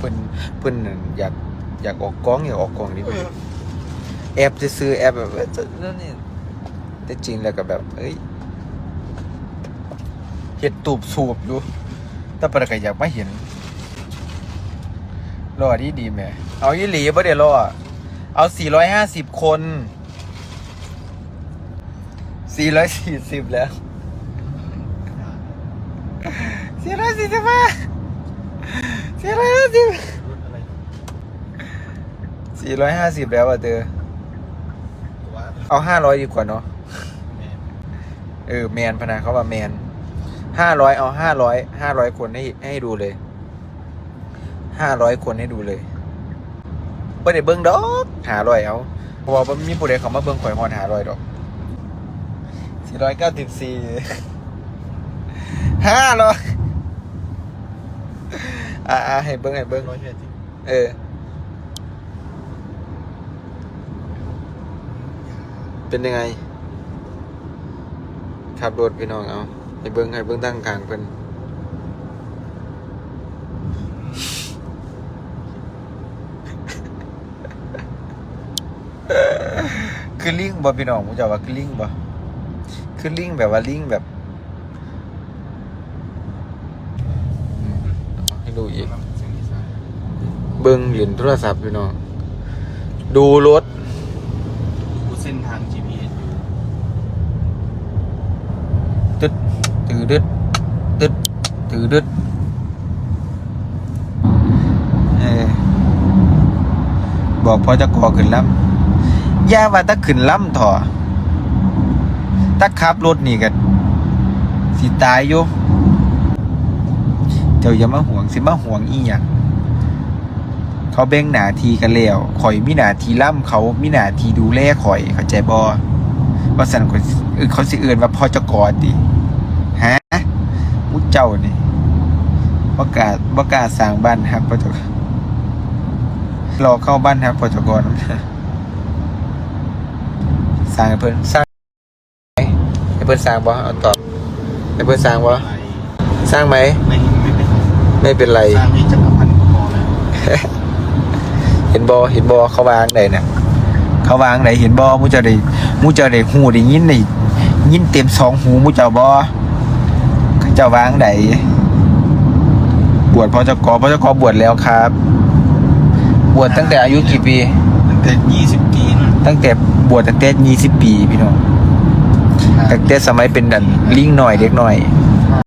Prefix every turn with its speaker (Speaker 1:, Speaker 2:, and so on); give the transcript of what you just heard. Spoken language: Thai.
Speaker 1: เพิ่นเพิ่นนั่นอยากอยากออกกองอยากออกกองนี่เพิ่นแอบจะซื้อแอบแบบว่าจะนั่นนี่แต่จริงแล้วก็แบบเอ้ยเฮ็ดตูบสูบอยู่แต่ปานก็อยากมาเห็นรอดีดีแหม่เอาอีหลีบ่ได้รอเอา450คน440แล้ว445 450
Speaker 2: รถอะไร
Speaker 1: สี่ร้อยห้าสิบแล้วอะเธอ
Speaker 2: ตัว
Speaker 1: เอาห้าร้อยดีกว่าเนาะ
Speaker 2: แม่
Speaker 1: เออแมนพนาเขาว่าแมนห้าร้อยเอาห้าร้อยห้าร้อยคนให้ให้ดูเลยห้าร้อยคนให้ดูเลยไ่ได้เบิ้งดอกหาร้อยเอาเพราะว่าบ่มีผู้ใดเขามาเบิ้งข่อยฮอนหาร้อยดอกสี่ร้อยเก้าสิบสี่ห้าร้อย อ่าอ่าให้เบิ้งให้เบิ้ง
Speaker 2: ร้อยแปดสิ
Speaker 1: เออ เป็นยังไง ขับรถพี่น้องเอาให้เบิ้งให้เบิ้งตั้งกลางเพิ่นคือลิงบ่พี่น้องผมจะว่าคือลิงบ่คือลิงแบบว่าลิงแบบอืมเอา ให้ดูอีก
Speaker 2: เสียงอีสาน
Speaker 1: เบิ้งเหรียญโทรศัพท์พี่น้องดูรถ
Speaker 2: ดูเส้นทาง GPS อยู่
Speaker 1: ตึดตือดึดตึดตือดึดเออบอกพอจะก่อขึ้นลำย่าว่าถ้าขึ้นลำถอถ้าขับรถนี่กันสิตายอยู่ เจ้าอย่ามาห่วงสิมาห่วงอีหยังเขาแบ่งหนาทีกันแล้วข่อยมีหนาทีล่ำเขามีหนาทีดูแลข่อยเข้าใจบ่ว่าสันข่อยเขาสิเอื่นว่าพ่อจะกอติฮะมุเจ้านี่ประกล้าศประกล้าศสร้างบ้านครับพระเจ้ารอเข้าบ้านครับพระเจ้ากรสร้างเพิ่นสร้างให้เพิ่นสร้างบ่เอาตอบให้เพิ่นสร้างบ่
Speaker 2: อ
Speaker 1: สร้างไหม
Speaker 2: ไม่ ไม่เป็นไร
Speaker 1: ไม่เป็นไร
Speaker 2: สร้างให้จักรพันธ์ก็พอแล้ว
Speaker 1: เห็นบ่เห็นบ่เขาวางได้น่ะ เขาวางได้เห็นบ่มูเจ้าได้มูเจ้าได้หูได้ยินได้ยินเต็มสองหูมูเจ้าบ่เขาเจ้าวางได้บวชพอเจ้ากอพอเจ้ากอบวชแล้วครับ บวชตั้งแต่อายุกี่ปี
Speaker 2: ตั้งแต่ยี่สิบปีนะ
Speaker 1: ตั้งแต่บวชตั้งแต่ยี่สิบปีพี่น้องตั้งแต่สมัยเป็นดันลิงหน่อยเด็กหน่อย